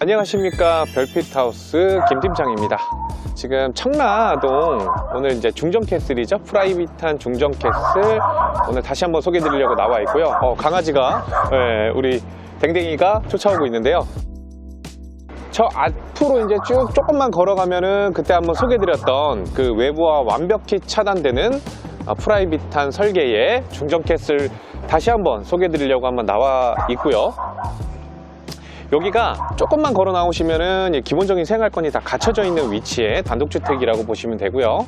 안녕하십니까 별빛하우스 김팀장입니다. 지금 청라동 오늘 이제 중정 캐슬이죠 프라이빗한 중정 캐슬 오늘 다시 한번 소개 드리려고 나와 있고요. 어, 강아지가 예, 우리 댕댕이가 쫓아오고 있는데요. 저 앞으로 이제 쭉 조금만 걸어가면은 그때 한번 소개 드렸던 그 외부와 완벽히 차단되는 어, 프라이빗한 설계의 중정 캐슬 다시 한번 소개 드리려고 한번 나와 있고요. 여기가 조금만 걸어 나오시면은 이 기본적인 생활권이 다 갖춰져 있는 위치의 단독주택이라고 보시면 되고요.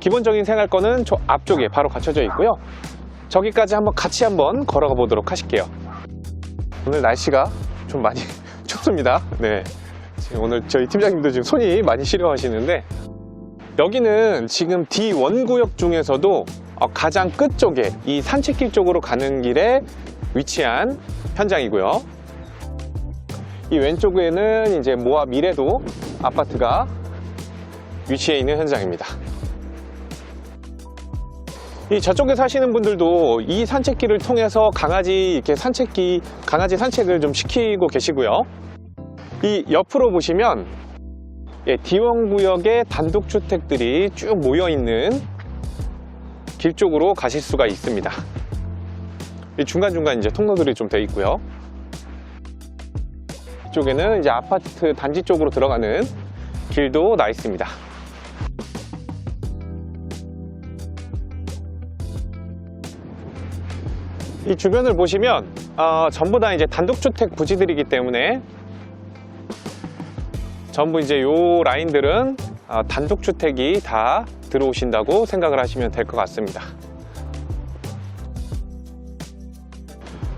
기본적인 생활권은 저 앞쪽에 바로 갖춰져 있고요. 저기까지 한번 같이 한번 걸어가 보도록 하실게요. 오늘 날씨가 좀 많이 춥습니다. 네. 지금 오늘 저희 팀장님도 지금 손이 많이 시려하시는데 여기는 지금 D1 구역 중에서도 어, 가장 끝쪽에 이 산책길 쪽으로 가는 길에 위치한 현장이고요. 이 왼쪽에는 이제 모아 미래도 아파트가 위치해 있는 현장입니다. 이 저쪽에 사시는 분들도 이 산책길을 통해서 강아지 이렇게 산책기 강아지 산책을 좀 시키고 계시고요. 이 옆으로 보시면 예, D1 구역의 단독 주택들이 쭉 모여 있는 길 쪽으로 가실 수가 있습니다. 이 중간중간 이제 통로들이 좀 되어 있고요. 이쪽에는 이제 아파트 단지 쪽으로 들어가는 길도 나 있습니다. 이 주변을 보시면 어, 전부 다 이제 단독주택 부지들이기 때문에 전부 이제 요 라인들은 어, 단독주택이 다 들어오신다고 생각을 하시면 될 것 같습니다.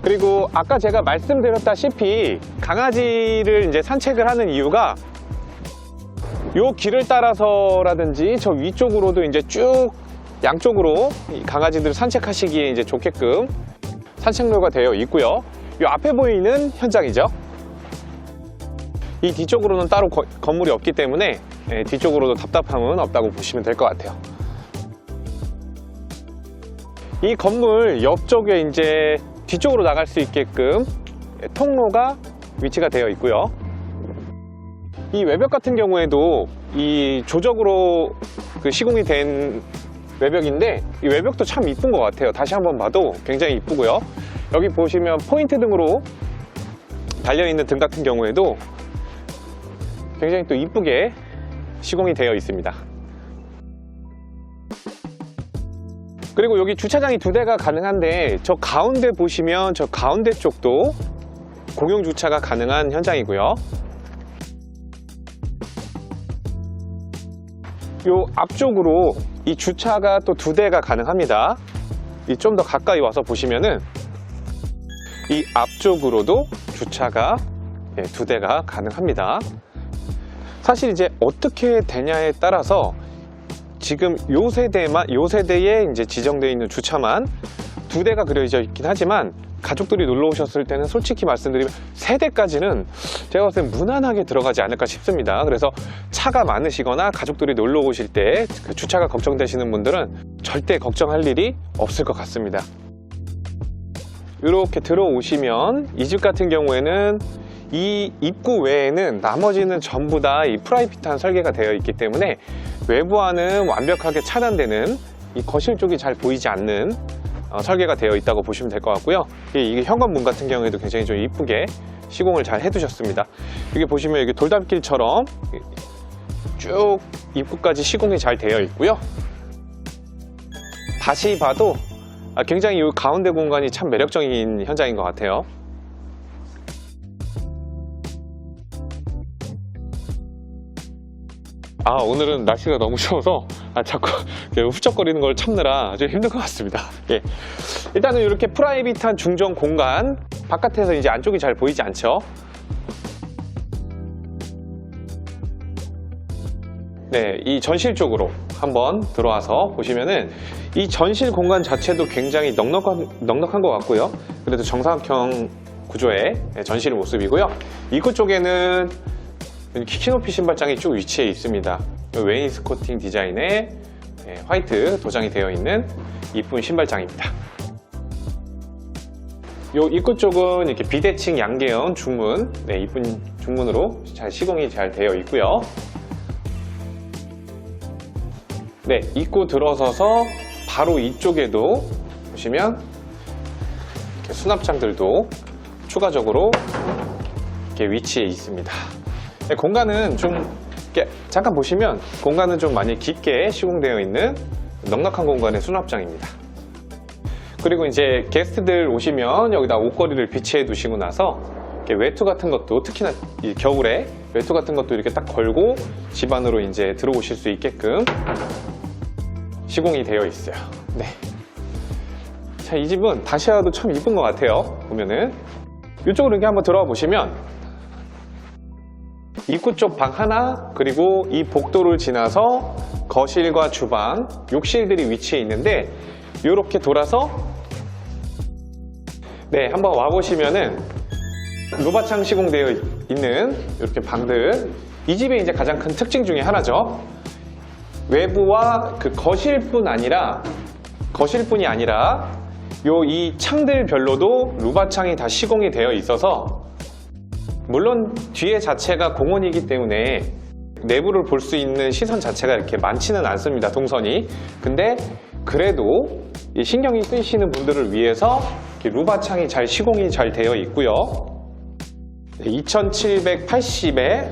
그리고 아까 제가 말씀드렸다시피 강아지를 이제 산책을 하는 이유가 요 길을 따라서라든지 저 위쪽으로도 이제 쭉 양쪽으로 이 강아지들 산책하시기에 이제 좋게끔 산책로가 되어 있고요. 요 앞에 보이는 현장이죠. 이 뒤쪽으로는 따로 거- 건물이 없기 때문에 예, 뒤쪽으로도 답답함은 없다고 보시면 될 것 같아요. 이 건물 옆쪽에 이제 뒤쪽으로 나갈 수 있게끔 예, 통로가 위치가 되어 있고요. 이 외벽 같은 경우에도 이 조적으로 그 시공이 된 외벽인데 이 외벽도 참 이쁜 것 같아요. 다시 한번 봐도 굉장히 이쁘고요. 여기 보시면 포인트 등으로 달려있는 등 같은 경우에도 굉장히 또 이쁘게 시공이 되어 있습니다. 그리고 여기 주차장이 두 대가 가능한데 저 가운데 보시면 저 가운데 쪽도 공용 주차가 가능한 현장이고요. 요 앞쪽으로 이 주차가 또 두 대가 가능합니다. 이 좀 더 가까이 와서 보시면은 이 앞쪽으로도 주차가 예, 두 대가 가능합니다. 사실 이제 어떻게 되냐에 따라서 지금 요 세대만 요 세대에 이제 지정되어 있는 주차만 두 대가 그려져 있긴 하지만 가족들이 놀러 오셨을 때는 솔직히 말씀드리면 세 대까지는 제가 봤을 때 무난하게 들어가지 않을까 싶습니다. 그래서 차가 많으시거나 가족들이 놀러 오실 때 그 주차가 걱정되시는 분들은 절대 걱정할 일이 없을 것 같습니다. 이렇게 들어오시면 이 집 같은 경우에는 이 입구 외에는 나머지는 전부 다 이 프라이빗한 설계가 되어 있기 때문에 외부와는 완벽하게 차단되는 이 거실 쪽이 잘 보이지 않는 어, 설계가 되어 있다고 보시면 될 것 같고요. 이게, 이게 현관문 같은 경우에도 굉장히 좀 이쁘게 시공을 잘 해두셨습니다. 여기 보시면 여기 돌담길처럼 쭉 입구까지 시공이 잘 되어 있고요. 다시 봐도 아, 굉장히 이 가운데 공간이 참 매력적인 현장인 것 같아요. 아 오늘은 날씨가 너무 추워서 아, 자꾸 훌쩍거리는 걸 참느라 좀 힘든 것 같습니다. 예. 일단은 이렇게 프라이빗한 중정 공간 바깥에서 이제 안쪽이 잘 보이지 않죠? 네, 이 전실 쪽으로 한번 들어와서 보시면은 이 전실 공간 자체도 굉장히 넉넉한, 넉넉한 것 같고요. 그래도 정사각형 구조의 전실 모습이고요. 입구 쪽에는 키높이 신발장이 쭉 위치해 있습니다. 웨인스코팅 디자인의 예, 화이트 도장이 되어 있는 이쁜 신발장입니다. 요 입구 쪽은 이렇게 비대칭 양계형 중문, 네, 이쁜 중문으로 잘 시공이 잘 되어 있고요. 네, 입구 들어서서 바로 이쪽에도 보시면 수납장들도 추가적으로 이렇게 위치해 있습니다. 네, 공간은 좀 잠깐 보시면 공간은 좀 많이 깊게 시공되어 있는 넉넉한 공간의 수납장입니다. 그리고 이제 게스트들 오시면 여기다 옷걸이를 비치해 두시고 나서 외투 같은 것도 특히나 이 겨울에 외투 같은 것도 이렇게 딱 걸고 집 안으로 이제 들어오실 수 있게끔 시공이 되어 있어요. 네. 자, 이 집은 다시 와도 참 이쁜 것 같아요. 보면은. 이쪽으로 이렇게 한번 들어와 보시면 입구 쪽 방 하나, 그리고 이 복도를 지나서 거실과 주방, 욕실들이 위치해 있는데, 이렇게 돌아서, 네, 한번 와보시면은, 루바창 시공되어 있는 이렇게 방들, 이 집의 이제 가장 큰 특징 중에 하나죠. 외부와 그 거실뿐 아니라 거실뿐이 아니라 요 이 창들별로도 루바창이 다 시공이 되어 있어서 물론 뒤에 자체가 공원이기 때문에 내부를 볼 수 있는 시선 자체가 이렇게 많지는 않습니다 동선이 근데 그래도 이 신경이 쓰이시는 분들을 위해서 이렇게 루바 창이 잘 시공이 잘 되어 있고요 2780에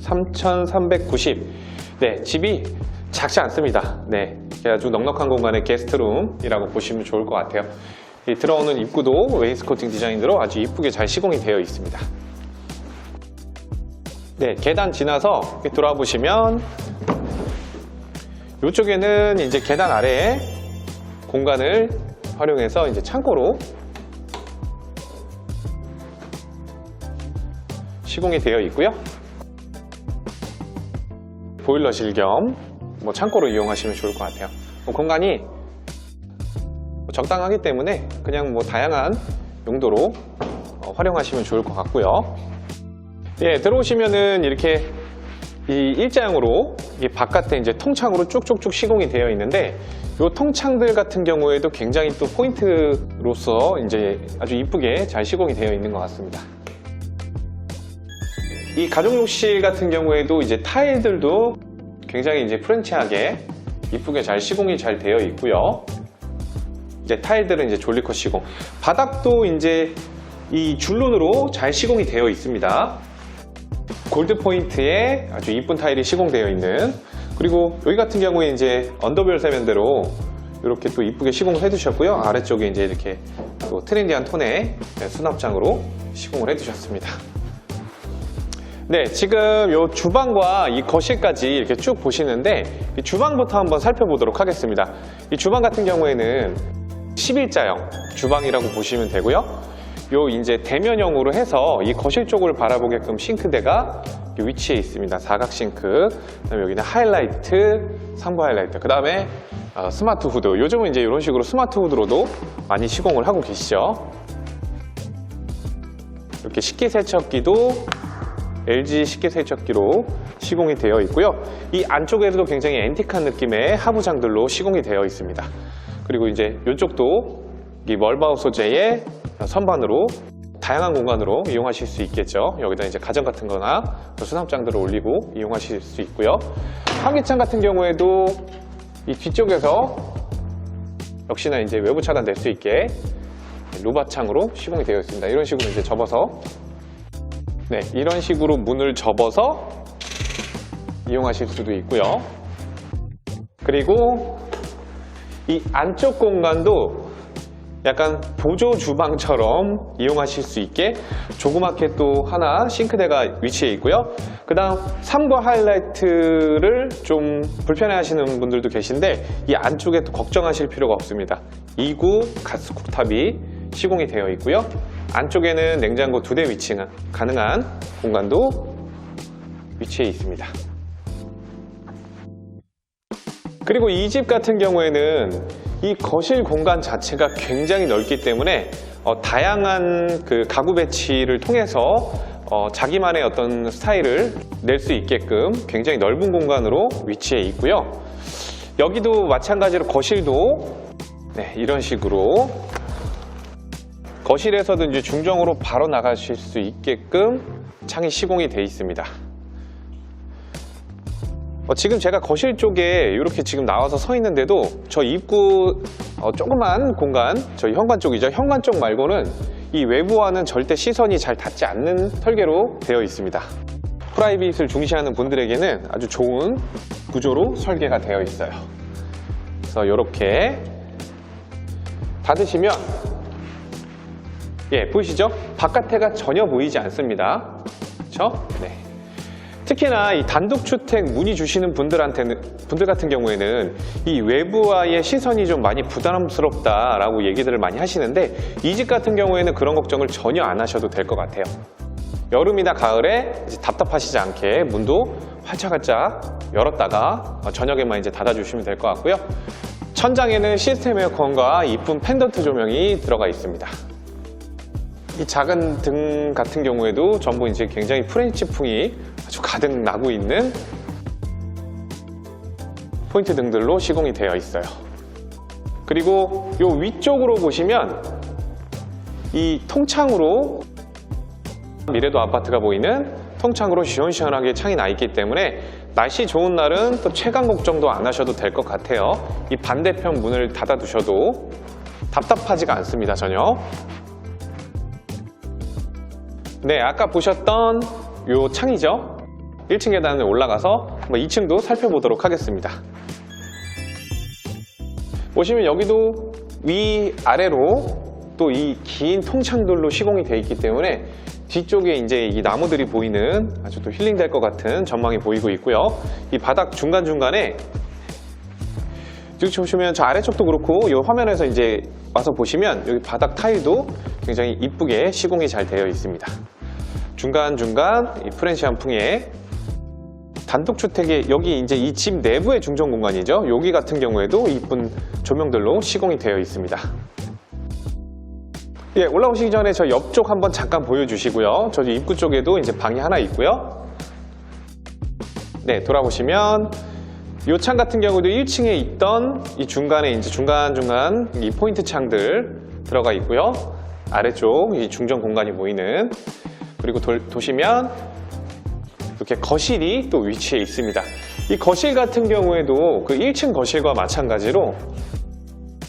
3390 네, 집이 작지 않습니다. 네, 아주 넉넉한 공간의 게스트룸이라고 보시면 좋을 것 같아요. 이 들어오는 입구도 웨이스코팅 디자인으로 아주 이쁘게 잘 시공이 되어 있습니다. 네, 계단 지나서 돌아와 보시면 이쪽에는 이제 계단 아래에 공간을 활용해서 이제 창고로 시공이 되어 있고요. 보일러실 겸 뭐 창고로 이용하시면 좋을 것 같아요. 뭐 공간이 적당하기 때문에 그냥 뭐 다양한 용도로 어, 활용하시면 좋을 것 같고요. 예, 들어오시면은 이렇게 이 일자형으로 이 바깥에 이제 통창으로 쭉쭉쭉 시공이 되어 있는데 이 통창들 같은 경우에도 굉장히 또 포인트로서 이제 아주 이쁘게 잘 시공이 되어 있는 것 같습니다. 이 가정욕실 같은 경우에도 이제 타일들도 굉장히 이제 프렌치하게 이쁘게 잘 시공이 잘 되어 있고요. 이제 타일들은 이제 졸리컷 시공. 바닥도 이제 이 줄눈으로 잘 시공이 되어 있습니다. 골드 포인트에 아주 이쁜 타일이 시공되어 있는 그리고 여기 같은 경우에 이제 언더벨 세면대로 이렇게 또 이쁘게 시공을 해두셨고요. 아래쪽에 이제 이렇게 또 트렌디한 톤의 수납장으로 시공을 해두셨습니다. 네, 지금 요 주방과 이 거실까지 이렇게 쭉 보시는데 이 주방부터 한번 살펴보도록 하겠습니다. 이 주방 같은 경우에는 11자형 주방이라고 보시면 되고요. 요 이제 대면형으로 해서 이 거실 쪽을 바라보게끔 싱크대가 이 위치에 있습니다. 사각 싱크. 그다음에 여기는 하이라이트, 상부 하이라이트. 그다음에 어, 스마트 후드. 요즘은 이제 이런 식으로 스마트 후드로도 많이 시공을 하고 계시죠. 이렇게 식기세척기도 LG 식기세척기로 시공이 되어 있고요. 이 안쪽에도 굉장히 앤틱한 느낌의 하부장들로 시공이 되어 있습니다. 그리고 이제 이쪽도 이 멀바우 소재의 선반으로 다양한 공간으로 이용하실 수 있겠죠. 여기다 이제 가전 같은 거나 수납장들을 올리고 이용하실 수 있고요. 환기창 같은 경우에도 이 뒤쪽에서 역시나 이제 외부 차단 될 수 있게 루바창으로 시공이 되어 있습니다. 이런 식으로 이제 접어서 네, 이런 식으로 문을 접어서 이용하실 수도 있고요. 그리고 이 안쪽 공간도 약간 보조 주방처럼 이용하실 수 있게 조그맣게 또 하나 싱크대가 위치해 있고요. 그 다음 3부 하이라이트를 좀 불편해 하시는 분들도 계신데 이 안쪽에 또 걱정하실 필요가 없습니다. 2구 가스 쿡탑이 시공이 되어 있고요. 안쪽에는 냉장고 두 대 위치가 가능한 공간도 위치해 있습니다. 그리고 이 집 같은 경우에는 이 거실 공간 자체가 굉장히 넓기 때문에 어, 다양한 그 가구 배치를 통해서 어, 자기만의 어떤 스타일을 낼 수 있게끔 굉장히 넓은 공간으로 위치해 있고요. 여기도 마찬가지로 거실도 네, 이런 식으로 거실에서든지 중정으로 바로 나가실 수 있게끔 창이 시공이 되어 있습니다. 어, 지금 제가 거실 쪽에 이렇게 지금 나와서 서 있는데도 저 입구 어, 조그만 공간, 저희 현관 쪽이죠. 현관 쪽 말고는 이 외부와는 절대 시선이 잘 닿지 않는 설계로 되어 있습니다. 프라이빗을 중시하는 분들에게는 아주 좋은 구조로 설계가 되어 있어요. 그래서 이렇게 닫으시면 예 보이시죠? 바깥에가 전혀 보이지 않습니다. 그렇죠? 네. 특히나 이 단독주택 문의 주시는 분들한테는 분들 같은 경우에는 이 외부와의 시선이 좀 많이 부담스럽다라고 얘기들을 많이 하시는데 이 집 같은 경우에는 그런 걱정을 전혀 안 하셔도 될 것 같아요. 여름이나 가을에 답답하시지 않게 문도 활짝활짝 열었다가 어, 저녁에만 이제 닫아주시면 될 것 같고요. 천장에는 시스템 에어컨과 이쁜 펜던트 조명이 들어가 있습니다. 이 작은 등 같은 경우에도 전부 이제 굉장히 프렌치풍이 아주 가득 나고 있는 포인트 등들로 시공이 되어 있어요. 그리고 요 위쪽으로 보시면 이 통창으로 미래도 아파트가 보이는 통창으로 시원시원하게 창이 나 있기 때문에 날씨 좋은 날은 또 채광 걱정도 안 하셔도 될 것 같아요. 이 반대편 문을 닫아두셔도 답답하지가 않습니다, 전혀. 네, 아까 보셨던 요 창이죠. 1층 계단을 올라가서 한번 2층도 살펴보도록 하겠습니다. 보시면 여기도 위 아래로 또 이 긴 통창들로 시공이 되어 있기 때문에 뒤쪽에 이제 이 나무들이 보이는 아주 또 힐링될 것 같은 전망이 보이고 있고요. 이 바닥 중간중간에 여기 보시면 저 아래쪽도 그렇고 이 화면에서 이제 와서 보시면 여기 바닥 타일도 굉장히 이쁘게 시공이 잘 되어 있습니다. 중간중간 이 프렌시안 풍의 단독주택의 여기 이제 이 집 내부의 중정 공간이죠. 여기 같은 경우에도 이쁜 조명들로 시공이 되어 있습니다. 예, 올라오시기 전에 저 옆쪽 한번 잠깐 보여주시고요. 저 입구 쪽에도 이제 방이 하나 있고요. 네, 돌아보시면 이 창 같은 경우도 1층에 있던 이 중간에 이제 중간중간 이 포인트 창들 들어가 있고요. 아래쪽 이 중정 공간이 보이는 그리고 돌, 도시면 이렇게 거실이 또 위치해 있습니다. 이 거실 같은 경우에도 그 1층 거실과 마찬가지로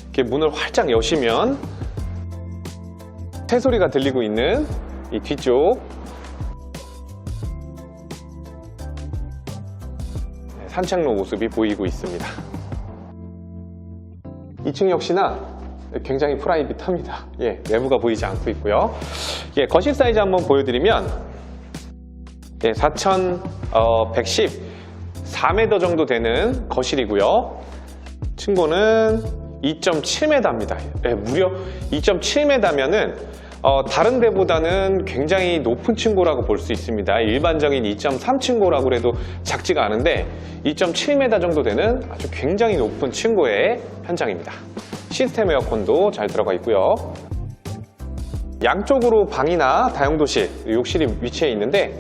이렇게 문을 활짝 여시면 새소리가 들리고 있는 이 뒤쪽 네, 산책로 모습이 보이고 있습니다. 2층 역시나 굉장히 프라이빗합니다. 예, 내부가 보이지 않고 있고요. 예, 거실 사이즈 한번 보여드리면 예, 4,114m 정도 되는 거실이고요. 층고는 2.7m입니다. 예, 무려 2.7m면은 어, 다른 데보다는 굉장히 높은 층고라고 볼 수 있습니다. 일반적인 2.3층고라고 해도 작지가 않은데 2.7m 정도 되는 아주 굉장히 높은 층고의 현장입니다. 시스템 에어컨도 잘 들어가 있고요. 양쪽으로 방이나 다용도실, 욕실이 위치해 있는데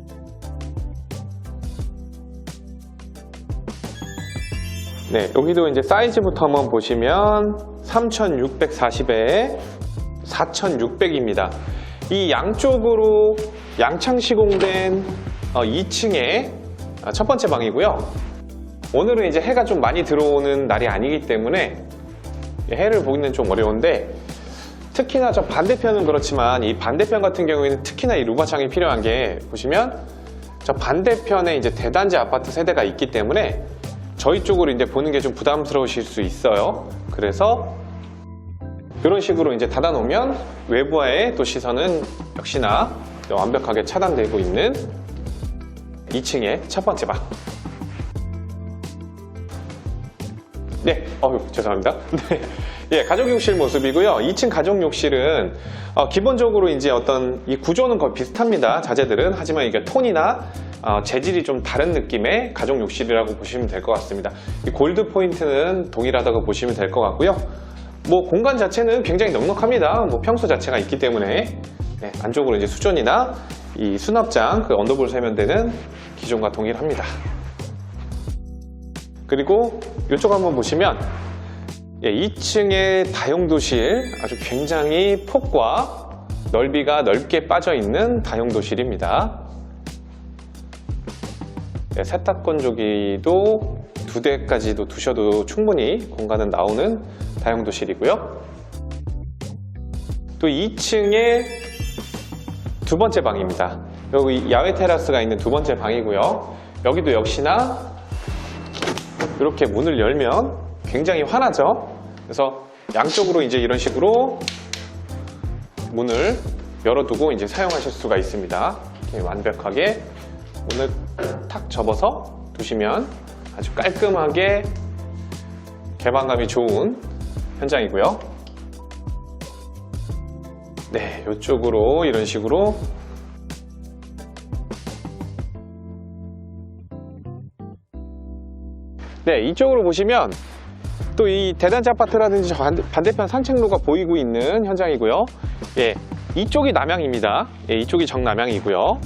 네, 여기도 이제 사이즈부터 한번 보시면 3640에 4600입니다. 이 양쪽으로 양창 시공된 2층의 첫 번째 방이고요. 오늘은 이제 해가 좀 많이 들어오는 날이 아니기 때문에 해를 보기는 좀 어려운데 특히나 저 반대편은 그렇지만 이 반대편 같은 경우에는 특히나 이 루바창이 필요한 게 보시면 저 반대편에 이제 대단지 아파트 세대가 있기 때문에 저희 쪽으로 이제 보는 게 좀 부담스러우실 수 있어요. 그래서 이런 식으로 이제 닫아 놓으면 외부와의 또 시선은 역시나 완벽하게 차단되고 있는 2층의 첫 번째 방. 네, 어휴, 죄송합니다. 네. 예, 가족 욕실 모습이고요. 2층 가족 욕실은 어, 기본적으로 이제 어떤 이 구조는 거의 비슷합니다. 자재들은. 하지만 이게 톤이나 어, 재질이 좀 다른 느낌의 가족 욕실이라고 보시면 될 것 같습니다. 이 골드 포인트는 동일하다고 보시면 될 것 같고요. 뭐 공간 자체는 굉장히 넉넉합니다. 뭐 평수 자체가 있기 때문에 네, 안쪽으로 이제 수전이나 이 수납장, 그 언더볼 세면대는 기존과 동일합니다. 그리고 이쪽 한번 보시면 예, 2층의 다용도실 아주 굉장히 폭과 넓이가 넓게 빠져 있는 다용도실입니다. 네, 세탁 건 조기도 두 대까지도 두셔도 충분히 공간은 나오는 다용도실이고요. 또 2층에 두 번째 방입니다. 여기 야외 테라스가 있는 두 번째 방이고요. 여기도 역시나 이렇게 문을 열면 굉장히 환하죠. 그래서 양쪽으로 이제 이런 식으로 문을 열어두고 이제 사용하실 수가 있습니다. 완벽하게 문을 탁 접어서 두시면 아주 깔끔하게 개방감이 좋은 현장이고요. 네, 이쪽으로 이런 식으로 네, 이쪽으로 보시면 또 이 대단지 아파트라든지 반대편 산책로가 보이고 있는 현장이고요. 예, 이쪽이 남양입니다. 예, 이쪽이 정남양이고요.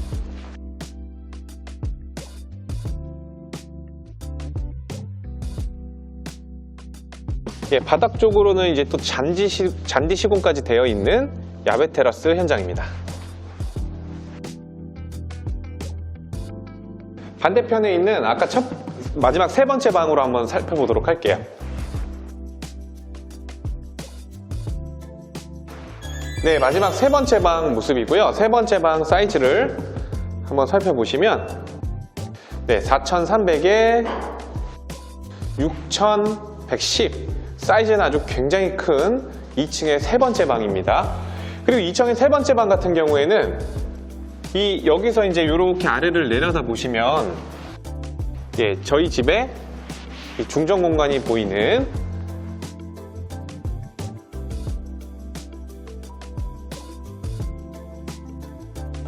예, 바닥 쪽으로는 이제 또 잔디, 시, 잔디 시공까지 되어 있는 야외 테라스 현장입니다. 반대편에 있는 아까 첫 마지막 세 번째 방으로 한번 살펴보도록 할게요. 네, 마지막 세 번째 방 모습이고요. 세 번째 방 사이즈를 한번 살펴보시면 네, 4,300에 6,110 사이즈는 아주 굉장히 큰 2층의 세 번째 방입니다. 그리고 2층의 세 번째 방 같은 경우에는 이 여기서 이제 이렇게 아래를 내려다 보시면 예, 저희 집에 이 중정 공간이 보이는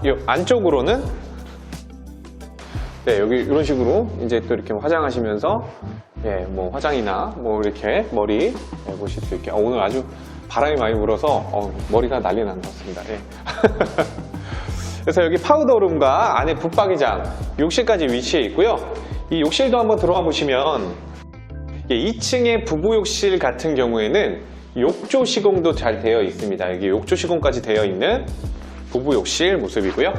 이 안쪽으로는 네, 여기 이런 식으로 이제 또 이렇게 화장하시면서 예, 뭐 화장이나 뭐 이렇게 머리 예, 보실 수 있게 어, 오늘 아주 바람이 많이 불어서 어, 머리가 난리 난 것 같습니다. 예. 그래서 여기 파우더룸과 안에 붙박이장, 욕실까지 위치해 있고요. 이 욕실도 한번 들어가 보시면 예, 2층의 부부 욕실 같은 경우에는 욕조 시공도 잘 되어 있습니다. 여기 욕조 시공까지 되어 있는 부부 욕실 모습이고요.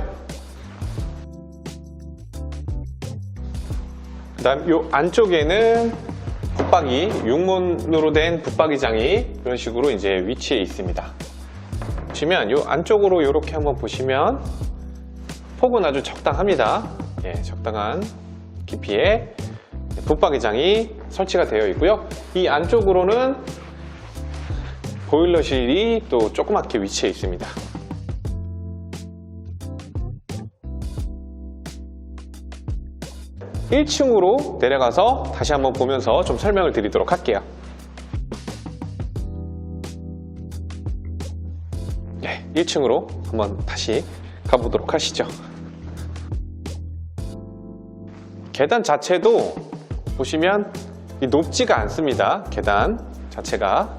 그 다음 요 안쪽에는 붙박이 육문으로 된 붙박이장이 이런 식으로 이제 위치해 있습니다. 보시면 요 안쪽으로 이렇게 한번 보시면 폭은 아주 적당합니다. 예, 적당한 깊이의 붙박이장이 설치가 되어 있고요. 이 안쪽으로는 보일러실이 또 조그맣게 위치해 있습니다. 일층으로 내려가서 다시 한번 보면서 좀 설명을 드리도록 할게요. 네, 1층으로 한번 다시 가보도록 하시죠. 계단 자체도 보시면 이 높지가 않습니다. 계단 자체가.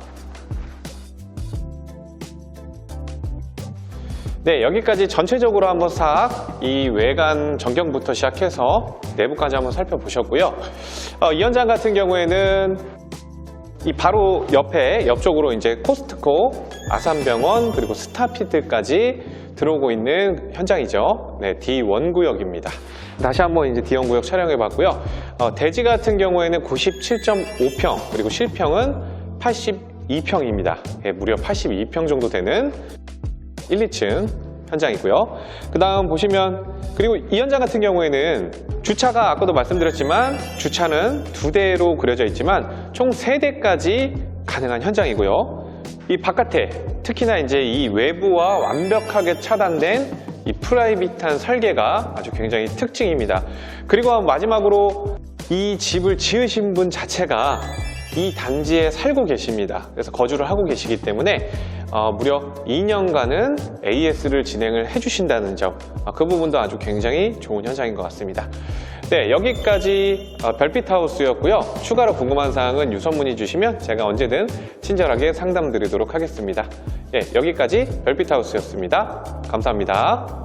네, 여기까지 전체적으로 한번 싹 이 외관 전경부터 시작해서 내부까지 한번 살펴보셨고요. 어, 이 현장 같은 경우에는 이 바로 옆에 옆쪽으로 이제 코스트코, 아산병원 그리고 스타피드까지 들어오고 있는 현장이죠. 네, D1 구역입니다. 다시 한번 이제 D1 구역 촬영해 봤고요. 어, 대지 같은 경우에는 97.5평 그리고 실평은 82평입니다. 예, 무려 82평 정도 되는 1, 2층 현장이고요. 그 다음 보시면 그리고 이 현장 같은 경우에는 주차가 아까도 말씀드렸지만 주차는 두 대로 그려져 있지만 총 세 대까지 가능한 현장이고요. 이 바깥에 특히나 이제 이 외부와 완벽하게 차단된 이 프라이빗한 설계가 아주 굉장히 특징입니다. 그리고 마지막으로 이 집을 지으신 분 자체가 이 단지에 살고 계십니다. 그래서 거주를 하고 계시기 때문에 어, 무려 2년간은 AS를 진행을 해주신다는 점, 아, 그 부분도 아주 굉장히 좋은 현장인 것 같습니다. 네, 여기까지 어, 별빛 하우스였고요. 추가로 궁금한 사항은 유선 문의 주시면 제가 언제든 친절하게 상담 드리도록 하겠습니다. 네, 여기까지 별빛 하우스였습니다. 감사합니다.